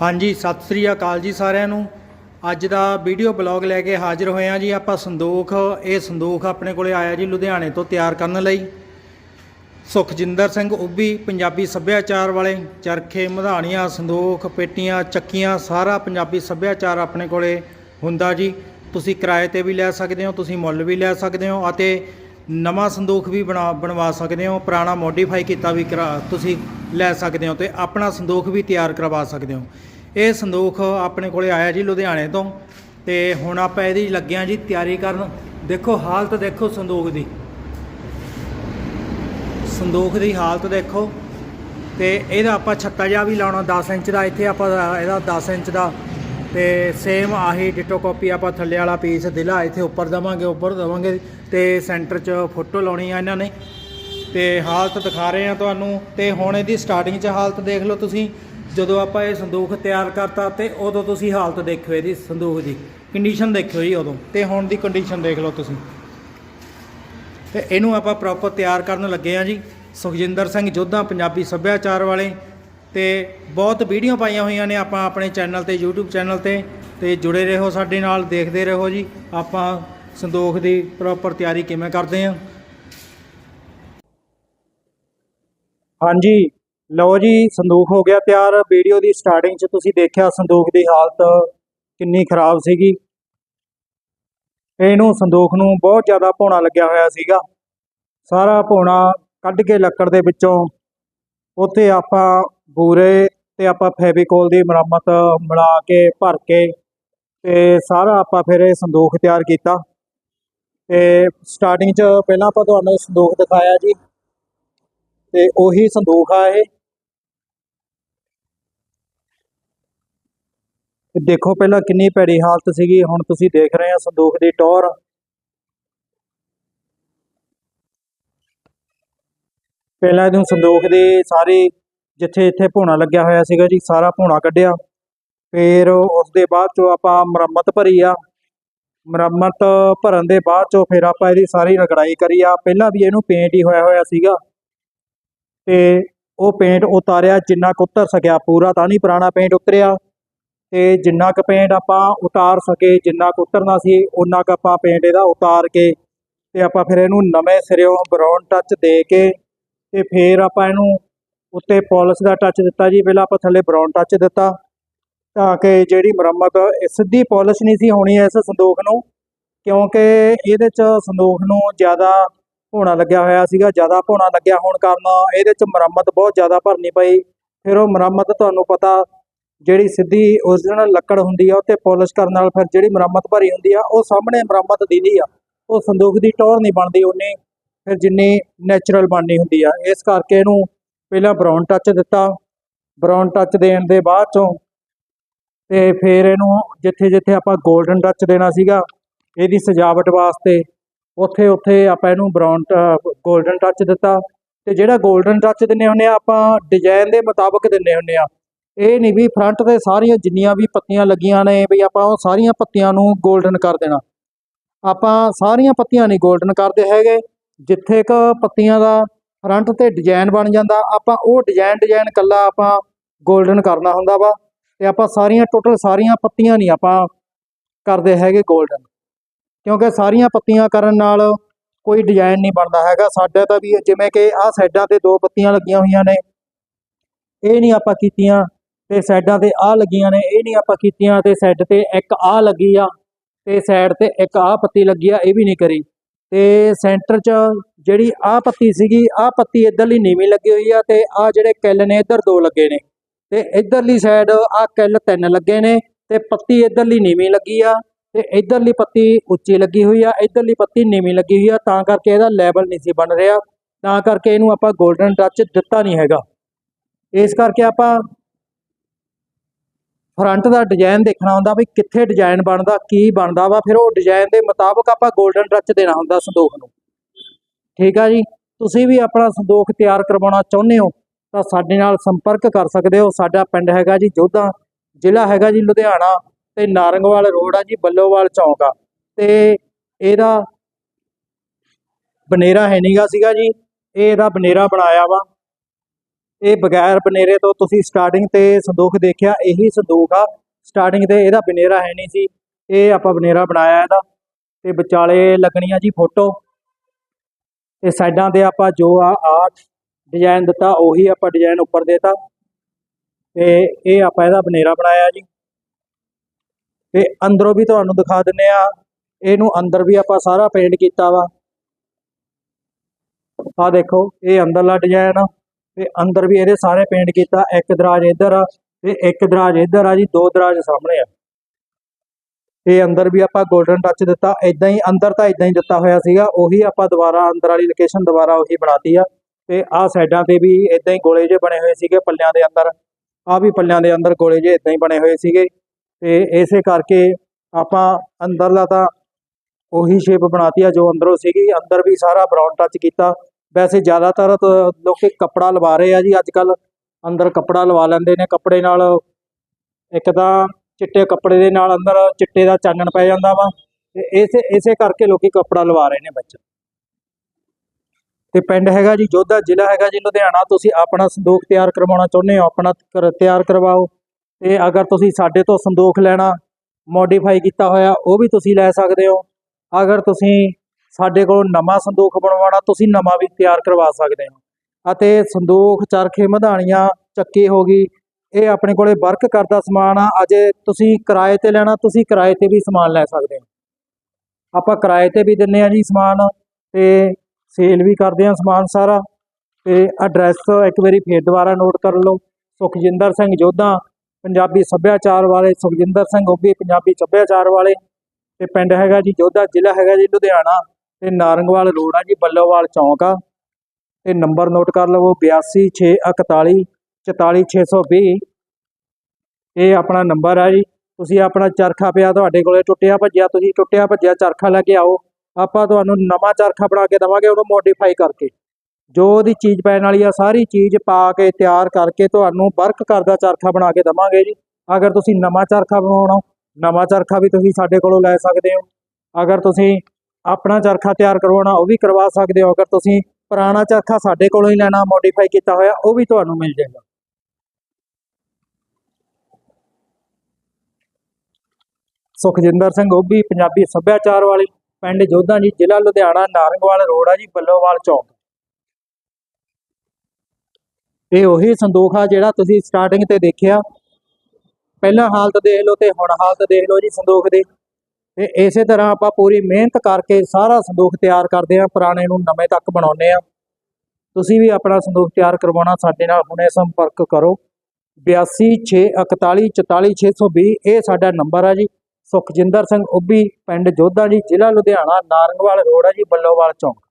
ਹਾਂਜੀ, ਸਤਿ ਸ੍ਰੀ ਅਕਾਲ ਜੀ ਸਾਰਿਆਂ ਨੂੰ। ਅੱਜ ਦਾ ਵੀਡੀਓ ਬਲੌਗ ਲੈ ਕੇ ਹਾਜ਼ਰ ਹੋਏ ਹਾਂ ਜੀ ਆਪਾਂ ਸੰਦੂਖ। ਇਹ ਸੰਦੂਖ ਆਪਣੇ ਕੋਲੇ ਆਇਆ ਜੀ ਲੁਧਿਆਣੇ ਤੋਂ ਤਿਆਰ ਕਰਨ ਲਈ। ਸੁਖਜਿੰਦਰ ਸਿੰਘ ਉੱਭੀ, ਪੰਜਾਬੀ ਸੱਭਿਆਚਾਰ ਵਾਲੇ, ਚਰਖੇ, ਮਧਾਣੀਆਂ, ਸੰਦੂਖ, ਪੇਟੀਆਂ, ਚੱਕੀਆਂ, ਸਾਰਾ ਪੰਜਾਬੀ ਸੱਭਿਆਚਾਰ ਆਪਣੇ ਕੋਲੇ ਹੁੰਦਾ ਜੀ। ਤੁਸੀਂ ਕਿਰਾਏ ਤੇ ਵੀ ਲੈ ਸਕਦੇ ਹੋ, ਤੁਸੀਂ ਮੁੱਲ ਵੀ ਲੈ ਸਕਦੇ ਹੋ ਅਤੇ ਨਵਾਂ ਸੰਦੂਖ ਵੀ ਬਣਾ ਬਣਵਾ ਸਕਦੇ ਹੋ, ਪੁਰਾਣਾ ਮੋਡੀਫਾਈ ਕੀਤਾ ਵੀ ਕਰਾ ਤੁਸੀਂ ਲੈ ਸਕਦੇ ਹੋ ਤੇ ਆਪਣਾ ਸੰਦੂਖ ਵੀ ਤਿਆਰ ਕਰਵਾ ਸਕਦੇ ਹੋ। ਇਹ ਸੰਦੂਖ ਆਪਣੇ ਕੋਲੇ ਆਇਆ ਜੀ ਲੁਧਿਆਣੇ ਤੋਂ ਤੇ ਹੁਣ ਆਪਾਂ ਇਹਦੀ ਲੱਗਿਆ ਜੀ ਤਿਆਰੀ ਕਰਨ। ਦੇਖੋ ਹਾਲਤ ਦੇਖੋ ਸੰਦੂਖ ਦੀ। ਸੰਦੂਖ ਦੀ ਹਾਲਤ ਦੇਖੋ ਤੇ ਇਹਦਾ ਆਪਾਂ ਛੱਤਾ ਜਿਹਾ ਵੀ ਲਾਉਣਾ 10 ਇੰਚ ਦਾ, ਇੱਥੇ ਆਪਾਂ ਇਹਦਾ 10 ਇੰਚ ਦਾ ਤੇ ਸੇਮ ਆਹੀ ਡਿਟੋ ਕਾਪੀ ਆਪਾਂ ਥੱਲੇ ਵਾਲਾ ਪੀਸ ਦਿਲਾ, ਇੱਥੇ ਉੱਪਰ ਦਵਾਂਗੇ ਉੱਪਰ ਦਵਾਂਗੇ ਤੇ ਸੈਂਟਰ 'ਚ ਫੋਟੋ ਲਾਉਣੀ ਆ ਇਹਨਾਂ ਨੇ। ਤੇ ਹਾਲਤ ਦਿਖਾ ਰਹੇ ਆ ਤੁਹਾਨੂੰ ਤੇ ਹੁਣ ਇਹਦੀ ਸਟਾਰਟਿੰਗ 'ਚ ਹਾਲਤ ਦੇਖ ਲਓ ਤੁਸੀਂ। ਜਦੋਂ ਆਪਾਂ ਇਹ ਸੰਦੂਖ ਤਿਆਰ ਕਰਤਾ ਤੇ ਉਦੋਂ ਤੁਸੀਂ ਹਾਲਤ ਦੇਖਿਓ ਇਹਦੀ, ਸੰਦੂਖ ਦੀ। ਕੰਡੀਸ਼ਨ ਦੇਖਿਓ ਜੀ ਉਦੋਂ। ਤੇ ਹੁਣ ਦੀ ਕੰਡੀਸ਼ਨ ਦੇਖ ਲਓ ਤੁਸੀਂ। ਤੇ ਇਹਨੂੰ ਆਪਾਂ ਪ੍ਰੋਪਰ ਤਿਆਰ ਕਰਨ ਲੱਗੇ ਆ ਜੀ। ਸੁਖਜਿੰਦਰ ਸਿੰਘ ਜੋਧਾ, ਪੰਜਾਬੀ ਸੱਭਿਆਚਾਰ ਵਾਲੇ। ਤੇ ਬਹੁਤ ਵੀਡੀਓ ਪਾਈਆਂ ਹੋਈਆਂ ਨੇ ਆਪਾਂ ਆਪਣੇ ਚੈਨਲ ਤੇ, YouTube ਚੈਨਲ ਤੇ ਤੇ ਜੁੜੇ ਰਹੋ ਸਾਡੇ ਨਾਲ, ਦੇਖਦੇ ਰਹੋ ਜੀ। ਆਪਾਂ ਸੰਦੋਖ ਦੀ ਪ੍ਰੋਪਰ ਤਿਆਰੀ ਕਿਵੇਂ ਕਰਦੇ ਆ ਹਾਂਜੀ, ਲਓ ਜੀ, ਸੰਦੂਖ ਹੋ ਗਿਆ ਤਿਆਰ। ਵੀਡੀਓ ਦੀ ਸਟਾਰਟਿੰਗ 'ਚ ਤੁਸੀਂ ਦੇਖਿਆ ਸੰਦੂਖ ਦੀ ਹਾਲਤ ਕਿੰਨੀ ਖਰਾਬ ਸੀਗੀ। ਇਹਨੂੰ ਸੰਦੂਖ ਨੂੰ ਬਹੁਤ ਜ਼ਿਆਦਾ ਭੋਣਾ ਲੱਗਿਆ ਹੋਇਆ ਸੀਗਾ। ਸਾਰਾ ਭੋਣਾ ਕੱਢ ਕੇ ਲੱਕੜ ਦੇ ਵਿੱਚੋਂ ਉੱਥੇ ਆਪਾਂ ਬੂਰੇ ਤੇ ਆਪਾਂ ਫੈਵੀਕੋਲ ਦੀ ਮੁਰੰਮਤ ਮਿਲਾ ਕੇ, ਭਰ ਕੇ ਤੇ ਸਾਰਾ ਆਪਾਂ ਫਿਰ ਇਹ ਸੰਦੂਖ ਤਿਆਰ ਕੀਤਾ। ਤੇ ਸਟਾਰਟਿੰਗ 'ਚ ਪਹਿਲਾਂ ਆਪਾਂ ਤੁਹਾਨੂੰ ਸੰਦੂਖ ਦਿਖਾਇਆ ਜੀ। ਤੇ ਉਹੀ ਸੰਦੂਖ ਆ ਇਹ। ਦੇਖੋ ਪਹਿਲਾਂ ਕਿੰਨੀ ਭੈੜੀ ਹਾਲਤ ਸੀਗੀ, ਹੁਣ ਤੁਸੀਂ ਦੇਖ ਰਹੇ ਆ ਸੰਦੂਖ ਦੀ ਟੌਰ। ਪਹਿਲਾਂ ਇਹਨੂੰ ਸੰਦੂਖ ਦੇ ਸਾਰੇ ਜਿੱਥੇ ਇੱਥੇ ਭੋਣਾ ਲੱਗਿਆ ਹੋਇਆ ਸੀਗਾ ਜੀ, ਸਾਰਾ ਭੋਣਾ ਕੱਢਿਆ। ਫਿਰ ਉਸ ਦੇ ਬਾਅਦ ਚੋਂ ਆਪਾਂ ਮੁਰੰਮਤ ਭਰੀ ਆ। ਮੁਰੰਮਤ ਭਰਨ ਦੇ ਬਾਅਦ ਚੋਂ ਫਿਰ ਆਪਾਂ ਇਹਦੀ ਸਾਰੀ ਰਗੜਾਈ ਕਰੀ ਆ। ਪਹਿਲਾਂ ਵੀ ਇਹਨੂੰ ਪੇਂਟ ਹੀ ਹੋਇਆ ਹੋਇਆ ਸੀਗਾ। ਤੇ ਉਹ ਪੇਂਟ ਉਤਾਰਿਆ, ਜਿੰਨਾ ਕੁ ਉਤਰ ਸਕਿਆ ਪੂਰਾ, ਤਾਂ ਨਹੀਂ ਪੁਰਾਣਾ ਪੇਂਟ ਉਤਰਿਆ। ਤੇ ਜਿੰਨਾ ਕੁ ਪੇਂਟ ਆਪਾਂ ਉਤਾਰ ਸਕੇ, ਜਿੰਨਾ ਕੁ ਉਤਰਨਾ ਸੀ ਉਹਨਾਂ ਕੁ ਆਪਾਂ ਪੇਂਟ ਇਹਦਾ ਉਤਾਰ ਕੇ ਤੇ ਆਪਾਂ ਫਿਰ ਇਹਨੂੰ ਨਵੇਂ ਸਿਰਿਓਂ ਬਰਾਊਨ ਟੱਚ ਦੇ ਕੇ ਤੇ ਫਿਰ ਆਪਾਂ ਇਹਨੂੰ ਉੱਤੇ ਪਾਲਿਸ਼ ਦਾ ਟੱਚ ਦਿੱਤਾ ਜੀ। ਪਹਿਲਾਂ ਆਪਾਂ ਥੱਲੇ ਬਰਾਊਨ ਟੱਚ ਦਿੱਤਾ ਤਾਂ ਕਿ ਜਿਹੜੀ ਮੁਰੰਮਤ ਸਿੱਧੀ ਪਾਲਿਸ਼ ਨਹੀਂ ਸੀ ਹੋਣੀ ਇਸ ਸੰਦੂਖ ਨੂੰ, ਕਿਉਂਕਿ ਇਹਦੇ ਚ ਸੰਦੂਖ ਨੂੰ ਜ਼ਿਆਦਾ ਭੋਣਾ ਲੱਗਿਆ ਹੋਇਆ ਸੀਗਾ। ਜ਼ਿਆਦਾ ਭੋਣਾ ਲੱਗਿਆ ਹੋਣ ਕਾਰਨ ਇਹਦੇ ਚ ਮੁਰੰਮਤ ਬਹੁਤ ਜ਼ਿਆਦਾ ਭਰਨੀ ਪਈ। ਫਿਰ ਉਹ ਮੁਰੰਮਤ ਤੁਹਾਨੂੰ ਪਤਾ, ਜਿਹੜੀ ਸਿੱਧੀ ਓਰੀਜਨਲ ਲੱਕੜ ਹੁੰਦੀ ਆ, ਉੱਤੇ ਪਾਲਿਸ਼ ਕਰਨ ਨਾਲ ਫਿਰ ਜਿਹੜੀ ਮੁਰੰਮਤ ਭਰੀ ਹੁੰਦੀ ਆ, ਉਹ ਸਾਹਮਣੇ ਮੁਰੰਮਤ ਦਿੰਦੀ ਆ। ਉਹ ਸੰਦੂਕ ਦੀ ਟੌਰ ਨਹੀਂ ਬਣਦੀ ਉਹਨੇ ਫਿਰ ਜਿੰਨੀ ਨੇਚਰਲ ਬਣਨੀ ਹੁੰਦੀ ਆ। ਇਸ ਕਰਕੇ ਇਹਨੂੰ ਪਹਿਲਾਂ ਬਰਾਊਨ ਟੱਚ ਦਿੱਤਾ। ਬਰਾਊਨ ਟੱਚ ਦੇਣ ਦੇ ਬਾਅਦ ਚੋਂ ਤੇ ਫਿਰ ਇਹਨੂੰ ਜਿੱਥੇ ਜਿੱਥੇ ਆਪਾਂ ਗੋਲਡਨ ਟੱਚ ਦੇਣਾ ਸੀਗਾ, ਇਹਦੀ ਸਜਾਵਟ ਵਾਸਤੇ ਉੱਥੇ ਉੱਥੇ ਆਪਾਂ ਇਹਨੂੰ ਬ੍ਰਾਊਨ ਗੋਲਡਨ ਟੱਚ ਦਿੱਤਾ। ਤੇ ਜਿਹੜਾ ਗੋਲਡਨ ਟੱਚ ਦਿੰਨੇ ਹੁੰਨੇ ਆ, ਆਪਾਂ ਡਿਜ਼ਾਈਨ ਦੇ ਮੁਤਾਬਕ ਦਿੰਨੇ ਹੁੰਨੇ ਆ। ਇਹ ਨਹੀਂ ਵੀ ਫਰੰਟ ਤੇ ਸਾਰੀਆਂ ਜਿੰਨੀਆਂ ਵੀ ਪੱਤੀਆਂ ਲੱਗੀਆਂ ਨੇ ਵੀ ਆਪਾਂ ਉਹ ਸਾਰੀਆਂ ਪੱਤੀਆਂ ਨੂੰ ਗੋਲਡਨ ਕਰ ਦੇਣਾ। ਆਪਾਂ ਸਾਰੀਆਂ ਪੱਤੀਆਂ ਨਹੀਂ ਗੋਲਡਨ ਕਰਦੇ ਹੈਗੇ। ਜਿੱਥੇ ਕ ਪੱਤੀਆਂ ਦਾ ਫਰੰਟ ਤੇ ਡਿਜ਼ਾਈਨ ਬਣ ਜਾਂਦਾ, ਆਪਾਂ ਉਹ ਡਿਜ਼ਾਈਨ ਡਿਜ਼ਾਈਨ ਕੱਲਾ ਆਪਾਂ 골ਡਨ ਕਰਨਾ ਹੁੰਦਾ ਵਾ ਤੇ ਆਪਾਂ ਸਾਰੀਆਂ ਟੋਟਲ ਸਾਰੀਆਂ ਪੱਤੀਆਂ ਨਹੀਂ ਆਪਾਂ ਕਰਦੇ ਹੈਗੇ 골ਡਨ ਕਿਉਂਕਿ ਸਾਰੀਆਂ ਪੱਤੀਆਂ ਕਰਨ ਨਾਲ ਕੋਈ ਡਿਜ਼ਾਈਨ ਨਹੀਂ ਬਣਦਾ ਹੈਗਾ। ਸਾਡਾ ਤਾਂ ਵੀ ਜਿਵੇਂ ਕਿ ਆਹ ਸਾਈਡਾਂ ਤੇ ਦੋ ਪੱਤੀਆਂ ਲੱਗੀਆਂ ਹੋਈਆਂ ਨੇ, ਇਹ ਨਹੀਂ ਆਪਾਂ ਕੀਤੀਆਂ ਤੇ ਸਾਈਡਾਂ ਤੇ ਆਹ ਲੱਗੀਆਂ ਨੇ, ਇਹ ਨਹੀਂ ਆਪਾਂ ਕੀਤੀਆਂ ਤੇ ਸਾਈਡ ਤੇ ਇੱਕ ਆਹ ਲੱਗੀ ਆ ਤੇ ਸਾਈਡ ਤੇ ਇੱਕ ਆਹ ਪੱਤੀ ਲੱਗੀ ਆ, ਇਹ ਵੀ ਨਹੀਂ ਕਰੀ। ਤੇ ਸੈਂਟਰ 'ਚ ਜਿਹੜੀ ਆਹ ਪੱਤੀ ਸੀਗੀ, ਆਹ ਪੱਤੀ ਇੱਧਰਲੀ ਨੀਵੀਂ ਲੱਗੀ ਹੋਈ ਆ ਤੇ ਆਹ ਜਿਹੜੇ ਕਿੱਲ ਨੇ, ਇੱਧਰ ਦੋ ਲੱਗੇ ਨੇ। ਤੇ ਇੱਧਰਲੀ ਸਾਈਡ ਆਹ ਕਿੱਲ ਤਿੰਨ ਲੱਗੇ ਨੇ ਤੇ ਪੱਤੀ ਇੱਧਰਲੀ ਨੀਵੀਂ ਲੱਗੀ ਆ ਤੇ ਇੱਧਰਲੀ ਪੱਤੀ ਉੱਚੀ ਲੱਗੀ ਹੋਈ ਆ, ਇੱਧਰਲੀ ਪੱਤੀ ਨੀਵੀਂ ਲੱਗੀ ਹੋਈ ਆ, ਤਾਂ ਕਰਕੇ ਇਹਦਾ ਲੈਵਲ ਨਹੀਂ ਸੀ ਬਣ ਰਿਹਾ, ਤਾਂ ਕਰਕੇ ਇਹਨੂੰ ਆਪਾਂ 골ਡਨ ਟੱਚ ਦਿੱਤਾ ਨਹੀਂ ਹੈਗਾ। ਇਸ ਕਰਕੇ ਆਪਾਂ ਫਰੰਟ ਦਾ ਡਿਜ਼ਾਈਨ ਦੇਖਣਾ ਹੁੰਦਾ ਵੀ ਕਿੱਥੇ ਡਿਜ਼ਾਈਨ ਬਣਦਾ, ਕੀ ਬਣਦਾ ਵਾ, ਫਿਰ ਉਹ ਡਿਜ਼ਾਈਨ ਦੇ ਮੁਤਾਬਕ ਆਪਾਂ 골ਡਨ ਟੱਚ ਦੇਣਾ ਹੁੰਦਾ ਸੰਦੂਖ ਨੂੰ। ਠੀਕ ਆ ਜੀ? ਤੁਸੀਂ ਵੀ ਆਪਣਾ ਸੰਦੂਖ ਤਿਆਰ ਕਰਵਾਉਣਾ ਚਾਹੁੰਦੇ ਹੋ, ਤਾਂ ਸਾਡੇ ਨਾਲ ਸੰਪਰਕ ਕਰ ਸਕਦੇ ਹੋ। ਸਾਡਾ ਪਿੰਡ ਹੈਗਾ ਜੀ ਜੋਧਾ, ਜ਼ਿਲ੍ਹਾ ਹੈਗਾ ਜੀ ਲੁਧਿਆਣਾ ਤੇ ਨਾਰੰਗਵਾਲ ਰੋਡ ਆ ਜੀ, ਬੱਲੋਵਾਲ ਚੌਂਕ ਆ। ਤੇ ਇਹਦਾ ਬਨੇਰਾ ਹੈ ਨੀਗਾ ਸੀਗਾ ਜੀ, ਇਹ ਇਹਦਾ ਬਨੇਰਾ ਬਣਾਇਆ ਵਾ। ਇਹ ਬਗੈਰ ਬਨੇਰੇ ਤੋਂ ਤੁਸੀਂ ਸਟਾਰਟਿੰਗ ਤੇ ਸੰਦੂਖ ਦੇਖਿਆ, ਇਹੀ ਸੰਦੂਖ ਆ। ਸਟਾਰਟਿੰਗ ਤੇ ਇਹਦਾ ਬਨੇਰਾ ਹੈ ਨਹੀਂ ਸੀ ਇਹ ਆਪਾਂ ਬਨੇਰਾ ਬਣਾਇਆ ਇਹਦਾ। ਤੇ ਵਿਚਾਲੇ ਲੱਗਣੀਆਂ ਜੀ ਫੋਟੋ। ਤੇ ਸਾਈਡਾਂ ਤੇ ਆਪਾਂ ਜੋ ਆ ਆਰਟ ਡਿਜ਼ਾਈਨ ਦਿੱਤਾ, ਉਹੀ ਆਪਾਂ ਡਿਜ਼ਾਈਨ ਉੱਪਰ ਦੇਤਾ। ਤੇ ਇਹ ਆਪਾਂ ਇਹਦਾ ਬਨੇਰਾ ਬਣਾਇਆ ਜੀ। ਤੇ ਅੰਦਰੋਂ ਵੀ ਤੁਹਾਨੂੰ ਦਿਖਾ ਦਿੰਨੇ ਆ। ਇਹਨੂੰ ਅੰਦਰ ਵੀ ਆਪਾਂ ਸਾਰਾ ਪੇਂਟ ਕੀਤਾ ਵਾ। ਆ ਦੇਖੋ, ਇਹ ਅੰਦਰਲਾ ਡਿਜ਼ਾਈਨ ਆ। ਤੇ ਅੰਦਰ ਵੀ ਇਹਦੇ ਸਾਰੇ ਪੇਂਟ ਕੀਤਾ, ਇੱਕ ਦਰਾਜ ਇੱਧਰ ਆ ਤੇ ਇੱਕ ਦਰਾਜ ਇੱਧਰ ਆ ਜੀ, ਦੋ ਦਰਾਜ ਸਾਹਮਣੇ ਆ। ਤੇ ਅੰਦਰ ਵੀ ਆਪਾਂ 골ਡਨ ਟੱਚ ਦਿੱਤਾ ਇਦਾਂ ਹੀ ਅੰਦਰ ਤਾਂ ਇਦਾਂ ਹੀ ਦਿੱਤਾ ਹੋਇਆ ਸੀਗਾ, ਉਹੀ ਆਪਾਂ ਦੁਬਾਰਾ ਅੰਦਰ ਵਾਲੀ ਲੋਕੇਸ਼ਨ ਦੁਬਾਰਾ ਉਹੀ ਬਣਾਤੀ ਆ। ਤੇ ਆਹ ਸਾਈਡਾਂ ਤੇ ਵੀ ਇਦਾਂ ਹੀ ਗੋਲੇ ਜਿਹੇ ਬਣੇ ਹੋਏ ਸੀਗੇ ਪੱਲਿਆਂ ਦੇ ਅੰਦਰ ਆ ਵੀ ਪੱਲਿਆਂ ਦੇ ਅੰਦਰ ਗੋਲੇ ਜਿਹੇ ਇਦਾਂ ਹੀ ਬਣੇ ਹੋਏ ਸੀਗੇ। ਤੇ ਇਸੇ ਕਰਕੇ ਆਪਾਂ ਅੰਦਰਲਾ ਤਾਂ ਉਹੀ ਸ਼ੇਪ ਬਣਾਤੀ ਆ ਜੋ ਅੰਦਰੋਂ ਸੀਗੀ, ਅੰਦਰ ਵੀ ਸਾਰਾ ਬਰਾਊਨ ਟੱਚ ਕੀਤਾ। ਵੈਸੇ ਜ਼ਿਆਦਾਤਰ ਤਾਂ ਲੋਕੀ ਕੱਪੜਾ ਲਵਾ ਰਹੇ ਆ ਜੀ ਅੱਜ ਕੱਲ ਅੰਦਰ ਕੱਪੜਾ ਲਵਾ ਲੈਂਦੇ ਨੇ, ਕੱਪੜੇ ਨਾਲ ਇੱਕ ਤਾਂ ਚਿੱਟੇ ਕੱਪੜੇ ਦੇ ਨਾਲ ਅੰਦਰ ਚਿੱਟੇ ਦਾ ਚਾਨਣ ਪੈ ਜਾਂਦਾ ਵਾ ਤੇ ਇਸੇ ਇਸੇ ਕਰਕੇ ਲੋਕੀ ਕੱਪੜਾ ਲਵਾ ਰਹੇ ਨੇ ਵਿੱਚ ਤੇ ਪਿੰਡ ਹੈਗਾ ਜੀ, ਜੋਧਾ ਜ਼ਿਲ੍ਹਾ ਹੈਗਾ ਜੀ, ਲੁਧਿਆਣਾ, ਤੁਸੀਂ ਆਪਣਾ ਸੰਦੂਕ ਤਿਆਰ ਕਰਵਾਉਣਾ ਚਾਹੁੰਦੇ ਹੋ, ਆਪਣਾ ਕਰ- ਤਿਆਰ ਕਰਵਾਓ ਤੇ ਅਗਰ ਤੁਸੀਂ ਸਾਡੇ ਤੋਂ ਸੰਦੂਕ ਲੈਣਾ ਮੋਡੀਫਾਈ ਕੀਤਾ ਹੋਇਆ, ਉਹ ਵੀ ਤੁਸੀਂ ਲੈ ਸਕਦੇ ਹੋ। ਅਗਰ ਤੁਸੀਂ ਸਾਡੇ ਕੋਲ ਨਵਾਂ ਸੰਦੂਖ ਬਣਵਾਉਣਾ, ਤੁਸੀਂ ਨਵਾਂ ਵੀ ਤਿਆਰ ਕਰਵਾ ਸਕਦੇ ਹੋ। ਅਤੇ ਸੰਦੂਖ, ਚਰਖੇ, ਮਧਾਣੀਆਂ ਚੱਕੀ ਹੋ ਗਈ। ਇਹ ਆਪਣੇ ਕੋਲੇ ਵਰਕ ਕਰਦਾ ਸਮਾਨ ਆ। ਅਜੇ ਤੁਸੀਂ ਕਿਰਾਏ ਤੇ ਲੈਣਾ, ਤੁਸੀਂ ਕਿਰਾਏ ਤੇ ਵੀ ਸਮਾਨ ਲੈ ਸਕਦੇ ਹੋ। ਆਪਾਂ ਕਿਰਾਏ ਤੇ ਵੀ ਦਿੰਨੇ ਆ ਜੀ ਸਮਾਨ ਤੇ ਸੇਲ ਵੀ ਕਰਦੇ ਆ ਸਮਾਨ ਸਾਰਾ। ਤੇ ਐਡਰੈਸ ਇੱਕ ਵਾਰੀ ਫੇਰ ਦੁਬਾਰਾ ਨੋਟ ਕਰ ਲਓ। ਸੁਖਜਿੰਦਰ ਸਿੰਘ ਜੋਧਾ, ਪੰਜਾਬੀ ਸੱਭਿਆਚਾਰ ਵਾਲੇ ਸੁਖਜਿੰਦਰ ਸਿੰਘ ਉਹ ਵੀ ਪੰਜਾਬੀ ਸੱਭਿਆਚਾਰ ਵਾਲੇ। ਤੇ ਪਿੰਡ ਹੈਗਾ ਜੀ ਜੋਧਾ, ਜ਼ਿਲ੍ਹਾ ਹੈਗਾ ਜੀ ਲੁਧਿਆਣਾ। ਤੇ ਨਾਰੰਗਵਾਲ ਰੋਡ ਆ ਜੀ, ਬੱਲੋਵਾਲ ਚੌਂਕ ਆ। ਤੇ ਨੰਬਰ ਨੋਟ ਕਰ ਲਵੋ 82641 44620 ਇਹ ਆਪਣਾ ਨੰਬਰ ਆ ਜੀ। ਤੁਸੀਂ ਆਪਣਾ ਚਰਖਾ ਪਿਆ ਤੁਹਾਡੇ ਕੋਲੇ ਟੁੱਟਿਆ ਭੱਜਿਆ, ਤੁਸੀਂ ਟੁੱਟਿਆ ਭੱਜਿਆ ਚਰਖਾ ਲੈ ਕੇ ਆਓ। ਆਪਾਂ ਤੁਹਾਨੂੰ ਨਵਾਂ ਚਰਖਾ ਬਣਾ ਕੇ ਦੇਵਾਂਗੇ, ਉਹਨੂੰ ਮੋਡੀਫਾਈ ਕਰਕੇ। ਜੋ ਉਹਦੀ ਚੀਜ਼ ਪੈਣ ਵਾਲੀ ਆ, ਸਾਰੀ ਚੀਜ਼ ਪਾ ਕੇ, ਤਿਆਰ ਕਰਕੇ ਤੁਹਾਨੂੰ ਵਰਕ ਕਰਦਾ ਚਰਖਾ ਬਣਾ ਕੇ ਦੇਵਾਂਗੇ ਜੀ। ਅਗਰ ਤੁਸੀਂ ਨਵਾਂ ਚਰਖਾ ਬਣਾਉਣਾ ਨਵਾਂ ਚਰਖਾ ਵੀ ਤੁਸੀਂ ਸਾਡੇ ਕੋਲੋਂ ਲੈ ਸਕਦੇ ਹੋ। ਅਗਰ ਤੁਸੀਂ ਆਪਣਾ ਚਰਖਾ ਤਿਆਰ ਕਰਵਾਉਣਾ, ਉਹ ਵੀ ਕਰਵਾ ਸਕਦੇ ਹੋ। ਅਗਰ ਤੁਸੀਂ ਪੁਰਾਣਾ ਚਰਖਾ ਸਾਡੇ ਕੋਲੋਂ ਹੀ ਲੈਣਾ ਮੋਡੀਫਾਈ ਕੀਤਾ ਹੋਇਆ, ਉਹ ਵੀ ਤੁਹਾਨੂੰ ਮਿਲ ਜਾਏਗਾ। ਸੁਖਜਿੰਦਰ ਸਿੰਘ ਓਬੀ ਪੰਜਾਬੀ ਸੱਭਿਆਚਾਰ ਵਾਲੇ, ਪਿੰਡ ਜੋਧਾ ਜੀ, ਜ਼ਿਲ੍ਹਾ ਲੁਧਿਆਣਾ, ਨਾਰੰਗਵਾਲ ਰੋਡ ਆ ਜੀ, ਬੱਲੋਵਾਲ ਚੌਕ। ਇਹ ਉਹੀ ਸੰਦੋਖ ਆ ਜਿਹੜਾ ਤੁਸੀਂ ਸਟਾਰਟਿੰਗ ਤੇ ਦੇਖਿਆ। ਪਹਿਲਾਂ ਹਾਲਤ ਦੇਖ ਲਓ ਤੇ ਹੁਣ ਹਾਲਤ ਦੇਖ ਲਓ ਜੀ ਸੰਦੋਖ ਦੇ। ਤੇ ਇਸੇ ਤਰ੍ਹਾਂ ਆਪਾਂ ਪੂਰੀ ਮਿਹਨਤ ਕਰਕੇ ਸਾਰਾ ਸੰਦੂਖ ਤਿਆਰ ਕਰਦੇ ਆ ਪੁਰਾਣੇ ਨੂੰ ਨਵੇਂ ਤੱਕ ਬਣਾਉਂਦੇ ਆ ਤੁਸੀਂ ਵੀ ਆਪਣਾ ਸੰਦੂਖ ਤਿਆਰ ਕਰਵਾਉਣਾ, ਸਾਡੇ ਨਾਲ ਹੁਣੇ ਸੰਪਰਕ ਕਰੋ। 8264144620 ਇਹ ਸਾਡਾ ਨੰਬਰ ਆ ਜੀ। ਸੁਖਜਿੰਦਰ ਸਿੰਘ ਉੱਭੀ, ਪਿੰਡ ਜੋਧਾ ਜੀ, ਜ਼ਿਲ੍ਹਾ ਲੁਧਿਆਣਾ, ਨਾਰੰਗਵਾਲ ਰੋਡ ਆ ਜੀ, ਬੱਲੋਵਾਲ ਚੌਂਕ।